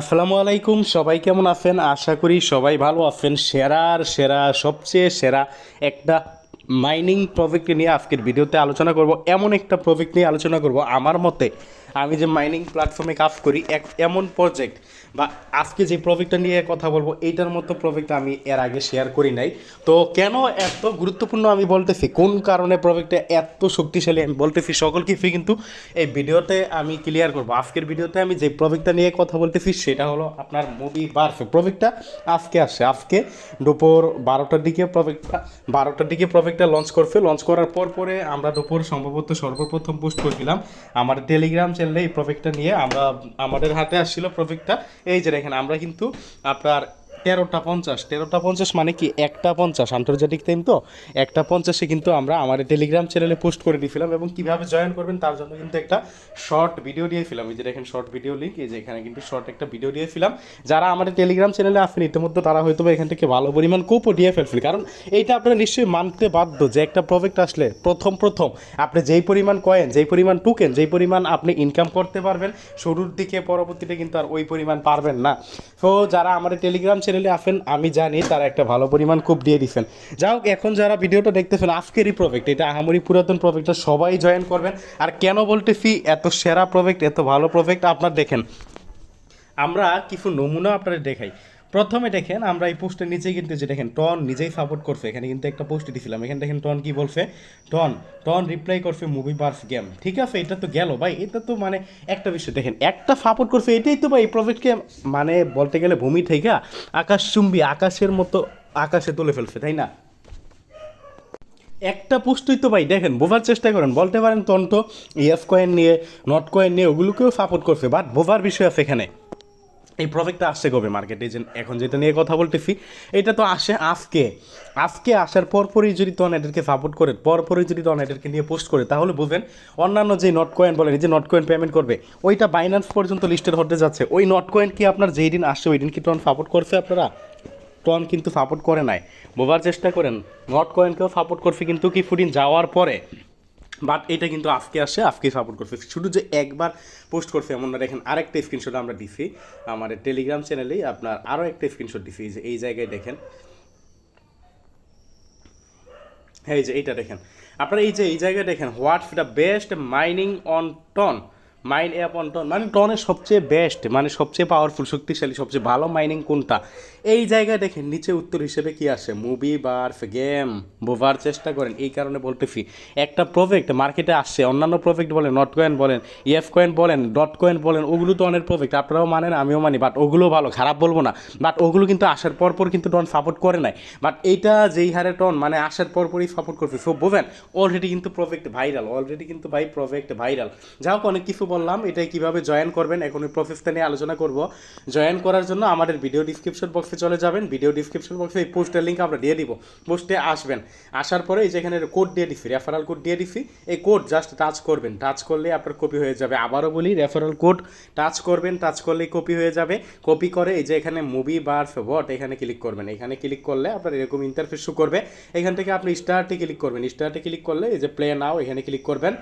আসসালামু আলাইকুম, সবাই কেমন আছেন? আশা করি সবাই ভালো আছেন। সেরার সেরা, সবচেয়ে সেরা একটা মাইনিং প্রজেক্ট নিয়ে আজকের ভিডিওতে আলোচনা করব। এমন একটা প্রজেক্ট নিয়ে আলোচনা করব আমার মতে। আমি যে মাইনিং প্ল্যাটফর্মে কাজ করি, এক, এমন প্রজেক্ট বা আজকে যে প্রজেক্টটা নিয়ে কথা বলব, এইটার মতো প্রজেক্ট আমি এর আগে শেয়ার করি নাই। তো কেন এত গুরুত্বপূর্ণ আমি বলতেছি? কোন কারণে প্রজেক্টটা এত শক্তিশালী আমি বলতেছি? সকল কিছু কিন্তু এই ভিডিওতে আমি ক্লিয়ার করব। আজকের ভিডিওতে আমি যে প্রজেক্টটা নিয়ে কথা বলতেছি, সেটা হলো আপনার মুভি বার্ফ প্রজেক্টটা আজকে আসে আজকে দুপুর বারোটার দিকে প্রজেক্টটা বারোটার দিকে প্রজেক্টটা লঞ্চ করছে। লঞ্চ করার পর পরে আমরা দুপুর সম্ভবত সর্বপ্রথম পোস্ট করেছিলাম। আমার টেলিগ্রাম চ্যানেলে এই প্রজেক্টটা নিয়ে, আমরা আমাদের হাতে আসছিল প্রজেক্টটা এই যে দেখেন, আমরা কিন্তু আপনার তেরোটা পঞ্চাশ। তেরোটা পঞ্চাশ মানে কি? একটা পঞ্চাশ। আন্তর্জাতিক টাইম তো? একটা পঞ্চাশে কিন্তু আমরা আমাদের টেলিগ্রাম চ্যানেলে পোস্ট করে দিয়েছিলাম এবং কীভাবে জয়েন করবেন তার জন্য কিন্তু একটা শর্ট ভিডিও দিয়েছিলাম এই যে দেখেন শর্ট ভিডিও লিঙ্ক এই যে এখানে কিন্তু শর্ট একটা ভিডিও দিয়েছিলাম যারা আমাদের টেলিগ্রাম চ্যানেলে আসেন ইতিমধ্যে তারা হয়তো এখান থেকে ভালো পরিমাণ কোপও দিয়ে ফেলছিল কারণ এইটা আপনারা নিশ্চয়ই মানতে বাধ্য যে একটা প্রজেক্ট আসলে প্রথম প্রথম আপনি যেই পরিমাণ কয়েন, যেই পরিমাণ টুকেন যেই পরিমাণ আপনি ইনকাম করতে পারবেন, শুরুর দিকে পরবর্তীতে কিন্তু আর ওই পরিমাণ পারবেন না। তো যারা আমাদের টেলিগ্রাম চ্যানেলে আসেন আমি জানি তারা একটা ভালো পরিমাণ খুব দিয়ে দিচ্ছেন যাই হোক, এখন যারা ভিডিওটা দেখতেছেন, আজকেরই প্রজেক্ট এটা আহামরি পুরাতন প্রজেক্টটা সবাই জয়েন করবেন। আর কেন বলতেছি, এত সেরা প্রজেক্ট এত ভালো প্রজেক্ট আপনার দেখেন। আমরা কিছু নমুনা আপনাদের দেখাই। প্রথমে দেখেন আমরা এই পোস্টের নিচে কিন্তু যে দেখেন, টন নিজেই সাপোর্ট করছে। এখানে কিন্তু একটা পোস্ট দিছিলাম। এখানে দেখেন টন কি বলছে? টন টন রিপ্লাই করছে মুভি বার্স গেম ঠিক আছে, এটা তো গেল ভাই, এটা তো মানে একটা বিষয়। দেখেন, একটা সাপোর্ট করছে, এটাই তো ভাই এই প্রজেক্টকে মানে বলতে গেলে ভূমি থেকে আকাশচুম্বী আকাশের মতো আকাশে তুলে ফেলছে, তাই না? একটা পুষ্টই তো ভাই, দেখেন, বোঝার চেষ্টা করেন। বলতে পারেন তন্ত্র ইয়েস কয়েন নিয়ে নট কয়েন নিয়ে ওগুলোকেও সাপোর্ট করছে বাট বোঝার বিষয় আছে এখানে। এই প্রজেক্টটা আসছে কবে মার্কেটে যে এখন যেটা নিয়ে কথা বলতেছি, এটা তো আসে আজকে। আজকে আসার পরপরই যদি তখন এদেরকে সাপোর্ট করে, পরপরই যদি তখন এদেরকে নিয়ে পোস্ট করে, তাহলে বুঝবেন অন্যান্য যে নট কয়েন বলেন যে নট কয়েন পেমেন্ট করবে, ওইটা বাইন্যান্স পর্যন্ত লিস্টেড হতে যাচ্ছে। ওই নট কয়েন কি আপনার যেই দিন আসছে, ওই দিন কি তখন সাপোর্ট করছে আপনারা? টন কিন্তু সাপোর্ট করে নাই। বোবার চেষ্টা করেন নট কয়েনকেও সাপোর্ট করছে, কিন্তু কি ফুডিন যাওয়ার পরে। বাট এটা কিন্তু আজকে আসে আজকে সাপোর্ট করছে। শুধু যে একবার পোস্ট করছে এমন না, দেখেন আরেকটা স্ক্রিনশট আমরা দিছি। আমাদের টেলিগ্রাম চ্যানেলেই আপনার আরও একটা স্ক্রিনশট দিছি যে এই জায়গায় দেখেন। হ্যাঁ এই যে এইটা দেখেন। আপনারা এই যে এই জায়গায় দেখেন, what's the best mining on TON. Mine app TON মানে টনের সবচেয়ে বেস্ট মানে সবচেয়ে পাওয়ারফুল শক্তিশালী, সবচেয়ে ভালো মাইনিং কোনটা? এই জায়গায় দেখেন, নিচে উত্তর হিসেবে কি আসে? মুভি বার্ফ গেম বোভার চেষ্টা করেন, এই কারণে বলতেছি। একটা প্রজেক্ট মার্কেটে আসছে, অন্যান্য প্রজেক্ট বলেন নট কয়েন বলেন ইএফ কয়েন বলেন ডট কয়েন বলেন, ওগুলো তো অনেক প্রজেক্ট আপনারাও মানেন, আমিও মানি বাট ওগুলো ভালো, খারাপ বলব না। বাট ওগুলো কিন্তু আসার পর পর কিন্তু টন সাপোর্ট করে নাই। বাট এইটা যেই হারে টন মানে আসার পর পরই সাপোর্ট করছে সো বোঝেন অলরেডি কিন্তু প্রজেক্ট ভাইরাল অলরেডি কিন্তু ভাই প্রজেক্ট ভাইরাল যাই হোক, অনেক কিছু বললাম, এটাই কীভাবে জয়েন করবেন, এখন ওই প্রসেসটা নিয়ে আলোচনা করব। জয়েন করার জন্য আমাদের ভিডিও ডিসক্রিপশন বক্সে চলে যাবেন। ভিডিও ডিসক্রিপশন বক্সে এই পোস্টের লিঙ্ক আমরা দিয়ে দিব। পোস্টে আসবেন। আসার পরে এই যে এখানে কোড দিয়ে দিছি রেফারাল কোড দিয়ে দিছি, এই কোড জাস্ট টাচ করবেন। টাচ করলে আপনার কপি হয়ে যাবে। আবারও বলি রেফারাল কোড টাচ করবেন টাচ করলেই কপি হয়ে যাবে। কপি করে এই যে এখানে মুভি বার ফেভট এখানে ক্লিক করবেন। এখানে ক্লিক করলে আপনার এরকম ইন্টারফেস শো করবে। এখান থেকে আপনি স্টার্টে ক্লিক করবেন। স্টার্টে ক্লিক করলে এই যে প্লে নাও এখানে ক্লিক করবেন।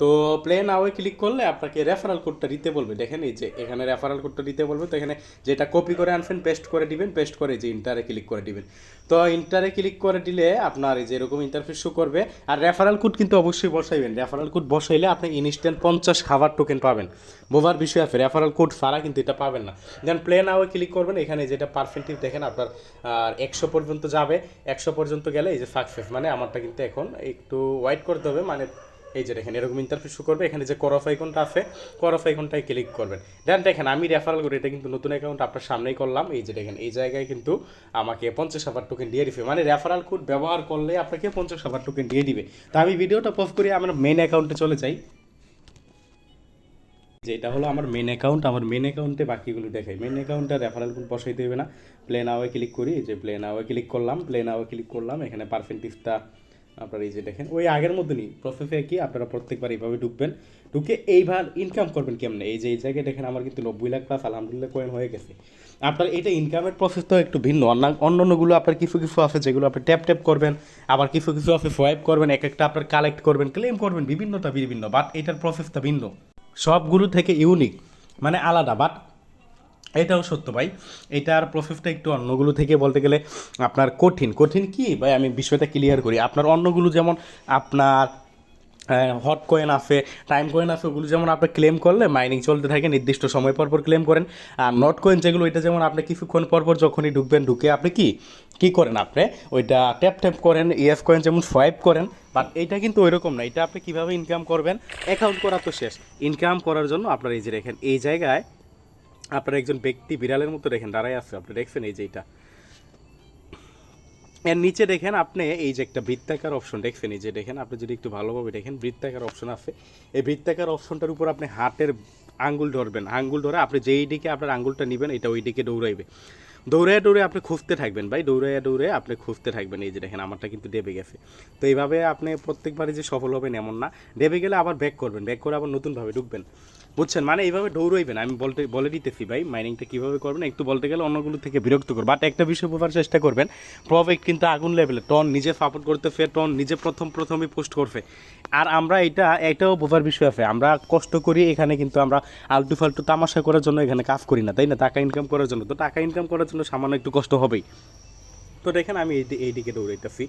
তো প্লে নাওয়ে ক্লিক করলে আপনাকে রেফারেল কোডটা দিতে বলবে। দেখেন এই যে এখানে রেফারেল কোডটা দিতে বলবে, তো এখানে যেটা কপি করে আনবেন পেস্ট করে দিবেন পেস্ট করে যে ইন্টারে ক্লিক করে দিবেন। তো ইন্টারে ক্লিক করে দিলে আপনার এই যে এরকম ইন্টারফেস শো করবে, আর রেফারেল কোড কিন্তু অবশ্যই বসাইবেন। রেফারেল কোড বসাইলে আপনি ইনস্ট্যান্ট পঞ্চাশ খাবার টোকেন পাবেন। বোবার বিষয় আছে রেফারেল কোড ছাড়া কিন্তু এটা পাবেন না। দেন প্লে নাওয়ে ক্লিক করবেন, এখানে যেটা পারফেক্টিভ দেখেন আপনার, আর একশো পর্যন্ত যাবে। একশো পর্যন্ত গেলে এই যে সাকসেস মানে আমারটা কিন্তু এখন একটু ওয়াইট করতে হবে মানে এই যে দেখেন, এরকম ইন্টারফেস শো করবে। এখানে যে করফ আইকনটা আছে করফ আইকনটায় ক্লিক করবেন। দেন দেখেন, আমি রেফারেল করি, এটা কিন্তু নতুন অ্যাকাউন্ট আপনার সামনেই করলাম। এই যে দেখেন, এই জায়গায় কিন্তু আমাকে পঞ্চাশ হাজার টোকেন দিয়ে দিবে। মানে রেফারেল কোড ব্যবহার করলে আপনাকে পঞ্চাশ হাজার টোকেন দিয়ে দিবে। তো আমি ভিডিওটা পজ করে, আমার মেন অ্যাকাউন্টে চলে যাই। যে এটা হলো আমার মেন অ্যাকাউন্ট আমার মেন অ্যাকাউন্টে বাকিগুলো দেখাই। মেন অ্যাকাউন্টে রেফারেল কোড বসাইতে হবে না। প্লেন আওয়ে ক্লিক করি যে প্লেন আওয়ে ক্লিক করলাম প্লেন আওয়ে ক্লিক করলাম। এখানে পারসেন্টেজটা আপনার এই যে দেখেন, ওই আগের মতনই প্রসেসে কি আপনারা প্রত্যেকবার এইভাবে ঢুকবেন, ঢুকে এইবার ইনকাম করবেন কেমনে? এই যে, এই জায়গায় দেখেন আমার কিন্তু নব্বই লাখ প্লাস আলহামদুলিল্লাহ কয়েন হয়ে গেছে। আপনার এটা ইনকামের প্রসেস তো একটু ভিন্ন। অন্য অন্যগুলো আপনার কিছু কিছু আছে যেগুলো আপনি ট্যাপ ট্যাপ করবেন, আবার কিছু কিছু আছে সোয়াইপ করবেন, এক একটা আপনার কালেক্ট করবেন ক্লেম করবেন বিভিন্নটা বিভিন্ন বাট এটার প্রসেসটা ভিন্ন। সবগুলো থেকে ইউনিক মানে আলাদা বাট এটাও সত্য ভাই। এটার প্রসেসটা একটু অন্যগুলো থেকে বলতে গেলে আপনার কঠিন। কঠিন কি? ভাই, আমি বিষয়টা ক্লিয়ার করি। আপনার অন্যগুলো যেমন আপনার হট কয়েন আছে টাইম কয়েন আছে, ওগুলো যেমন আপনি ক্লেম করলে মাইনিং চলতে থাকে, নির্দিষ্ট সময় পর পর ক্লেম করেন। আর নট কয়েন যেগুলো এটা যেমন আপনি কিছুক্ষণ পর পর যখনই ঢুকবেন, ঢুকে আপনি কি? কি করেন আপনি? ওইটা ট্যাপ ট্যাপ করেন ইএফ কয়েন যেমন সোয়াইপ করেন। বাট এটা কিন্তু ওইরকম না। এটা আপনি কীভাবে ইনকাম করবেন? অ্যাকাউন্ট করা তো শেষ। ইনকাম করার জন্য আপনার এই যে রেখেন এই জায়গায় আপনার একজন ব্যক্তি বিড়ালের মতো দেখেন দাঁড়াই আছে, আপনি দেখছেন এই যে এটা? এর নিচে দেখেন আপনি, এই যে একটা বৃত্তাকার অপশন, দেখছেন এই যে দেখেন, আপনি যদি একটু ভালোভাবে দেখেন, বৃত্তাকার অপশন আছে। এই বৃত্তাকার অপশনটার উপর আপনি হাতের আঙ্গুল ধরবেন। আঙ্গুল ধরে আপনি যেই দিকে আপনার আঙ্গুলটা নেবেন, এটা ওই দিকে দৌড়াইবে। দৌড়ে দৌড়ে আপনি খুঁজতে থাকবেন ভাই দৌড়ে দৌড়ে আপনি খুঁজতে থাকবেন, এই যে দেখেন, আমারটা কিন্তু ডেবে গেছে। তো এইভাবে আপনি প্রত্যেকবারই যে সফল হবেন এমন না। ডেবে গেলে আবার ব্যাক করবেন ব্যাক করে আবার নতুনভাবে ঢুকবেন। বুঝছেন? মানে এইভাবে দৌড়াইবেন। আমি বলতে, বলে দিতেছি ভাই মাইনিংটা কীভাবে করবেন? একটু বলতে গেলে অন্যগুলো থেকে বিরক্ত করবেন। বাট একটা বিষয় বোঝার চেষ্টা করবেন প্রফিট কিন্তু আগুন লেভেলে টন নিজে সাপোর্ট করতেছে টন নিজে প্রথম, প্রথমই পোস্ট করছে আর আমরা এটা, এটাও বোঝার বিষয় আছে। আমরা কষ্ট করি এখানে কিন্তু আমরা আলটু ফালতু তামাশা করার জন্য এখানে কাজ করি না, তাই না? টাকা ইনকাম করার জন্য। তো টাকা ইনকাম করার জন্য সামান্য একটু কষ্ট হবেই। তো দেখেন, আমি এই দিকে দৌড়াইতেছি।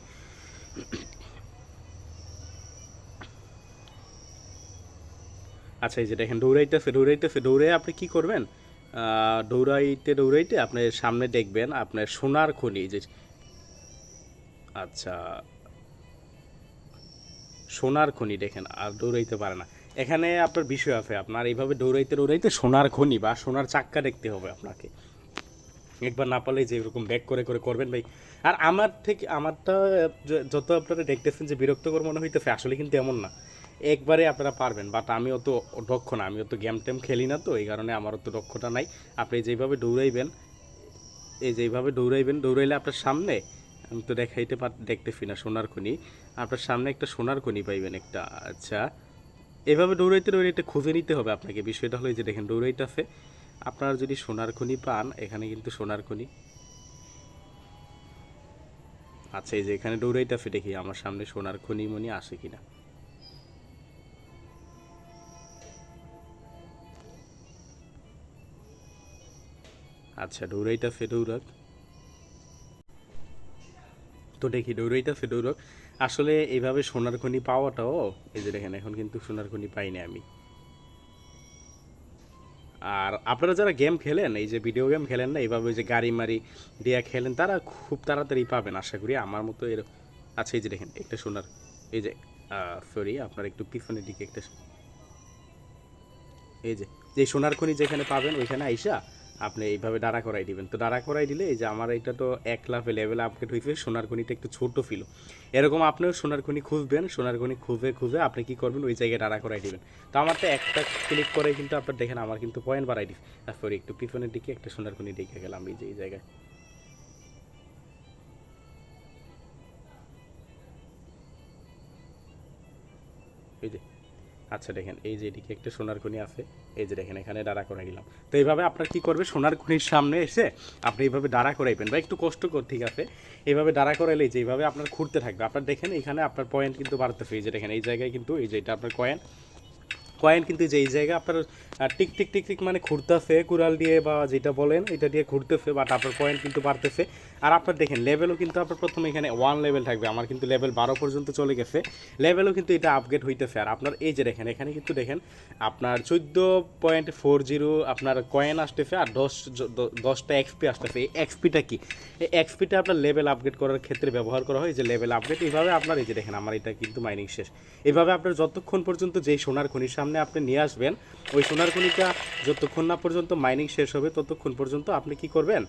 আচ্ছা এই যে দেখেন, দৌড়াইতেছে দৌড়াইতেছে দৌড়ে আপনি কি করবেন? দৌড়াইতে দৌড়াইতে আপনি সামনে দেখবেন আপনার সোনার খনি, যে আচ্ছা সোনার খনি দেখেন, আর দৌড়াইতে পারে না। এখানে আপনার বিষয় আছে আপনার, এইভাবে দৌড়াইতে দৌড়াইতে সোনার খনি বা সোনার চাক্কা দেখতে হবে আপনাকে। একবার না পারলে যে এরকম ব্যাক করে করে করবেন ভাই। আর আমার থেকে, আমারটা যত আপনারা দেখতেছেন যে বিরক্তকর মনে হইতেছে, আসলে কিন্তু এমন না। একবারে আপনারা পারবেন বাট আমি অত দক্ষ না আমি অত গেম টেম খেলি না তো, এই কারণে আমার অত দক্ষতা নাই। আপনি যেইভাবে দৌড়াইবেন, এই যেইভাবে দৌড়াইবেন, দৌড়াইলে আপনার সামনে, আমি তো দেখাইতে পার দেখতেছি না সোনার খনি, আপনার সামনে একটা সোনার খনি পাইবেন একটা আচ্ছা। এভাবে দৌড়াইতে দৌড়াইতে খুঁজে নিতে হবে আপনাকে, বিষয়টা হলো এই যে দেখেন, দৌড়াইতেছে। আপনারা যদি সোনার খনি পান, এখানে কিন্তু সোনার খনি। আচ্ছা এই যে এখানে দৌড়াইতেছে, দেখি আমার সামনে সোনার খনি মনি আসে কিনা। আচ্ছা দৌড়াইতেছে দৌড়াক তো দেখি দৌড়াইতেছে দৌড়াক আসলে এইভাবে সোনার খনি পাওয়াটাও, এই যে দেখেন, এখন কিন্তু সোনার খনি পাইনি আমি। আর আপনারা যারা গেম খেলেন, এই যে ভিডিও গেম খেলেন না এইভাবে যে গাড়ি মারি দিয়া খেলেন, তারা খুব তাড়াতাড়ি পাবেন, আশা করি। আমার মতো এর আচ্ছা এই যে দেখেন, একটা সোনার, এই যে সরি আপনার একটু পিছনের দিকে একটা এই যে যে সোনার খনি যেখানে পাবেন, ওইখানে আইসা আপনি এইভাবে দাঁড়া করাই দিবেন। তো দাঁড়া করাই দিলে এই যে আমার এটা তো এক লাফে লেভেল আপগ্রেড হয়েছে সোনার খনিটা একটু ছোট ফিল এরকম আপনিও সোনার খনি খুঁজবেন, সোনার খনি খুঁজে খুঁজে আপনি কি করবেন, ওই জায়গায় দাঁড়া করাই দিবেন। তো আমার তো একটা ক্লিক করে কিন্তু আপনার দেখেন, আমার কিন্তু পয়েন্ট বাড়াই দিচ্ছে তারপরে একটু পিছনের দিকে একটা সোনার খনি দেখে গেলাম এই যে, এই জায়গায়। এই যে আচ্ছা দেখেন, এই যে এদিকে একটা সোনার খনি আছে, এই যে দেখেন, এখানে দাঁড়া করে দিলাম তো এইভাবে আপনার কি করবে? সোনার খনির সামনে এসে আপনি এইভাবে দাঁড়া করাইবেন বা একটু কষ্ট কর, ঠিক আছে? এইভাবে দাঁড়া করাইলে যে এইভাবে আপনার ঘুরতে থাকবে। আপনার দেখেন, এখানে আপনার পয়েন্ট কিন্তু বাড়তেছে। এই যে দেখেন, এই জায়গায় কিন্তু, এই যে এটা আপনার কয়েন। কয়েন কিন্তু যে, এই জায়গায় আপনার টিক টিক টিক টিক মানে ঘুরতেছে, কুড়াল দিয়ে বা যেটা বলেন, এটা দিয়ে ঘুরতেছে বাট আপনার পয়েন্ট কিন্তু বাড়তেছে। আর আপনার দেখেন লেভেলও কিন্তু আপনার প্রথমে এখানে ওয়ান লেভেল থাকবে, আমার কিন্তু লেভেল বারো পর্যন্ত চলে গেছে। লেভেলও কিন্তু এটা আপগ্রেড হইতেছে। আর আপনার এই যে দেখেন, এখানে কিন্তু দেখেন, আপনার চোদ্দ পয়েন্ট ফোর জিরো আপনার কয়েন আসতেছে আর দশ, দশটা এক্সপি আসতেছে। এই এক্সপিটা কি? এই এক্সপিটা আপনার লেভেল আপগ্রেড করার ক্ষেত্রে ব্যবহার করা হয়। যে লেভেল আপগ্রেড এইভাবে আপনার এই যে দেখেন, আমার এটা কিন্তু মাইনিং শেষ। এইভাবে আপনার যতক্ষণ পর্যন্ত যেই সোনার খনির সামনে আপনি নিয়ে আসবেন, ওই সোনার খনিটা যতক্ষণ না পর্যন্ত মাইনিং শেষ হবে, ততক্ষণ পর্যন্ত আপনি কি করবেন?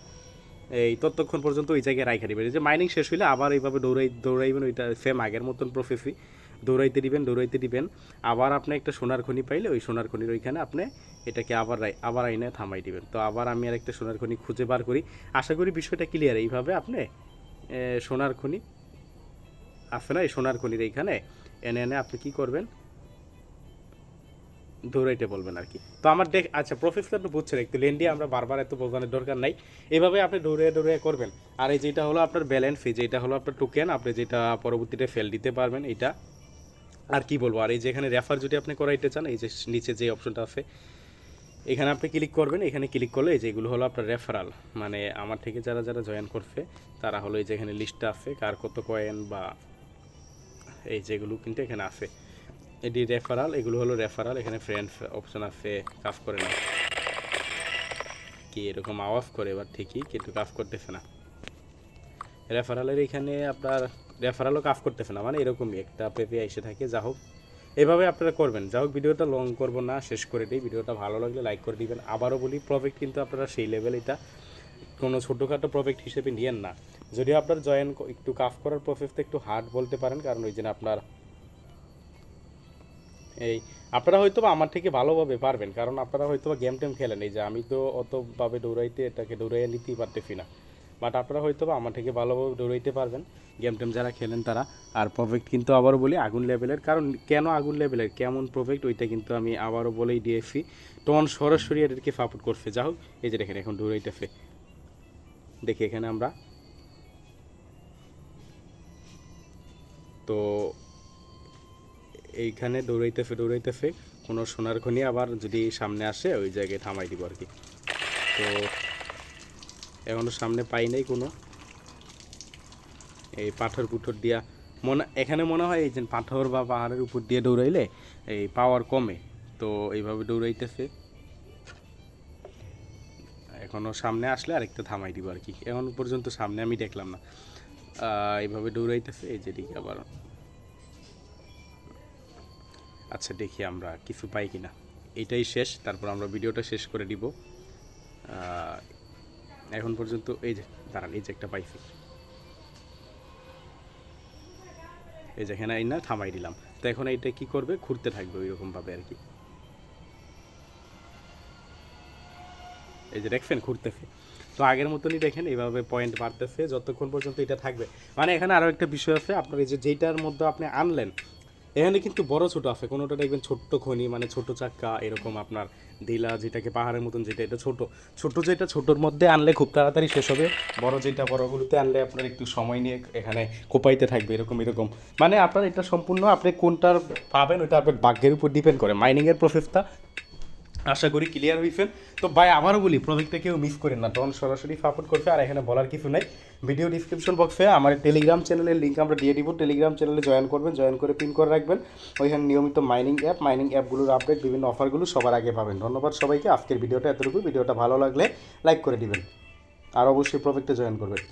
এই ততক্ষণ পর্যন্ত ওই জায়গায় রাইখা দিবেন। যে মাইনিং শেষ হইলে আবার এইভাবে দৌড়াই দৌড়াইবেন, ওইটা সেম আগের মতন প্রসেসই দৌড়াইতে দিবেন দৌড়াইতে দিবেন। আবার আপনি একটা সোনার খনি পাইলে ওই সোনার খনির ওইখানে আপনি এটাকে আবার আবার আইনে থামাই দিবেন। তো আবার আমি আর একটা সোনার খনি খুঁজে বার করি। আশা করি বিষয়টা ক্লিয়ার এইভাবে আপনি সোনার খনি আছে না? এই সোনার খনির এইখানে এনে এনে আপনি কি করবেন? দৌড়াইতে বলবেন আর কি। তো আমার দেখ আচ্ছা প্রফেসর আপনি বুঝছেন, একটু লেন্ডি আমরা বারবার এত বোঝানোর দরকার নাই। এভাবে আপনি দৌড়ে দৌড়ে করবেন। আর এই যেটা হলো আপনার ব্যালেন্স ফি যেটা হলো আপনার টোকেন আপনি যেটা পরবর্তীতে ফেল দিতে পারবেন এটা। আর কি বলব, আর এই যে এখানে রেফার যদি আপনি করাইতে চান, এই যে নিচে যে অপশনটা আছে, এখানে আপনি ক্লিক করবেন, এখানে ক্লিক করলে এই যে এগুলো হলো আপনার রেফারাল মানে আমার থেকে যারা যারা জয়েন করছে, তারা হলো এই যে এখানে লিস্টটা আছে, কার কত কয়েন বা এই যেগুলো কিন্তু এখানে আছে। এটি রেফারাল এগুলো হলো রেফারাল এখানে ফ্রেন্ড অপশন আছে কাজ করে না কি এরকম আওয়াজ করে, এবার ঠিকই, কিন্তু কাজ করতেছে না। রেফারালের এখানে আপনার রেফারালও কাজ করতেছে না মানে এরকমই একটা পেপে এসে থাকে, যা হোক। এভাবে আপনারা করবেন। যা হোক, ভিডিওটা লং করব না, শেষ করে দিই। ভিডিওটা ভালো লাগলে লাইক করে দিবেন। আবারও বলি প্রফিট কিন্তু আপনারা সেই লেভেল এটা, কোনো ছোটোখাটো প্রফিট হিসেবে নিয়েন না। যদিও আপনার জয়েন একটু কাজ করার প্রসেসটা একটু হার্ড বলতে পারেন, কারণ ওই জন্য আপনার এই, আপনারা হয়তো বা আমার থেকে ভালোভাবে পারবেন, কারণ আপনারা হয়তো বা গেম টেম খেলেন। এই যে আমি তো অতভাবে দৌড়াইতে এটাকে দৌড়াইয়া নিতেই পারতেছি না। বাট আপনারা হয়তো বা আমার থেকে ভালোভাবে দৌড়াইতে পারবেন গেম টেম যারা খেলেন তারা। আর প্রফেক্ট কিন্তু আবারও বলি আগুন লেভেলের কারণ কেন আগুন লেভেলের কেমন প্রফেক্ট ওইটা কিন্তু আমি আবারও বলেই দিয়েছি। টন সরাসরি এদেরকে সাপোর্ট করছে। যা হোক, এই যে দেখেন এখন দৌড়াইতেছে। দেখি এখানে আমরা। তো এইখানে দৌড়াইতেছে দৌড়াইতেছে। কোনো সোনার খনি আবার যদি সামনে আসে, ওই জায়গায় থামাই দিব আর কি তো এখনও সামনে পাই নাই কোনো। এই পাথর পুথর দিয়া মনে, এখানে মনে হয় এই যে পাথর বা পাহাড়ের উপর দিয়ে দৌড়াইলে এই পাওয়ার কমে। তো এইভাবে দৌড়াইতেছে। এখনও সামনে আসলে আরেকটা থামাই দিব আর কি এখন পর্যন্ত সামনে আমি দেখলাম না। এইভাবে দৌড়াইতেছে, এই যেদিকে আবার আচ্ছা দেখি আমরা কিছু পাই কিনা। এটাই শেষ, তারপর আমরা ভিডিওটা শেষ করে দিব। এখন পর্যন্ত এই যে, দাঁড়ান, এই যে একটা পাইছি। এই যে, এখানে এই না থামাই দিলাম। তো এখন এইটা কি করবে? ঘুরতে থাকবে ওই রকমভাবে আর কি। এই যে, দেখছেন ঘুরতেছে তো আগের মতনই দেখেন, এইভাবে পয়েন্ট বাড়তেছে, যতক্ষণ পর্যন্ত এটা থাকবে। মানে এখানে আরও একটা বিষয় আছে, আপনার এই যে, যেইটার মধ্যে আপনি আনলেন এখানে কিন্তু বড় ছোট আছে, কোনোটা দেখবেন ছোট্ট খনি মানে ছোট চাক্কা, এরকম আপনার দিলা যেটাকে পাহাড়ের মতন যেটা, এটা ছোট। ছোট যেটা ছোটোর মধ্যে আনলে খুব তাড়াতাড়ি শেষ হবে, বড় যেটা বড়গুলোতে আনলে আপনার একটু সময় নিয়ে এখানে কোপাইতে থাকবে, এরকম এরকম। মানে আপনার এটা সম্পূর্ণ, আপনি কোনটার পাবেন ওইটা আপনার ভাগ্যের উপর ডিপেন্ড করে। মাইনিংয়ের প্রসেসটা আশা করি ক্লিয়ার হয়েছেন তো ভাই, আবারও বলি প্রজেক্টটা কেউ মিস করেন না। ডন সরাসরি সাপোর্ট করছে, আর এখানে বলার কিছু নাই। ভিডিও ডিসক্রিপশন বক্সে আমার টেলিগ্রাম চ্যানেলের লিঙ্ক আমরা দিয়ে দিব। টেলিগ্রাম চ্যানেলে জয়েন করবেন জয়েন করে পিন করে রাখবেন। ওইখানে নিয়মিত মাইনিং অ্যাপ মাইনিং অ্যাপগুলোর আপডেট বিভিন্ন অফারগুলো সবার আগে পাবেন। ধন্যবাদ সবাইকে। আজকের ভিডিওটা এতটুকু ভিডিওটা ভালো লাগলে লাইক করে দিবেন। আর অবশ্যই প্রজেক্টে জয়েন করবেন।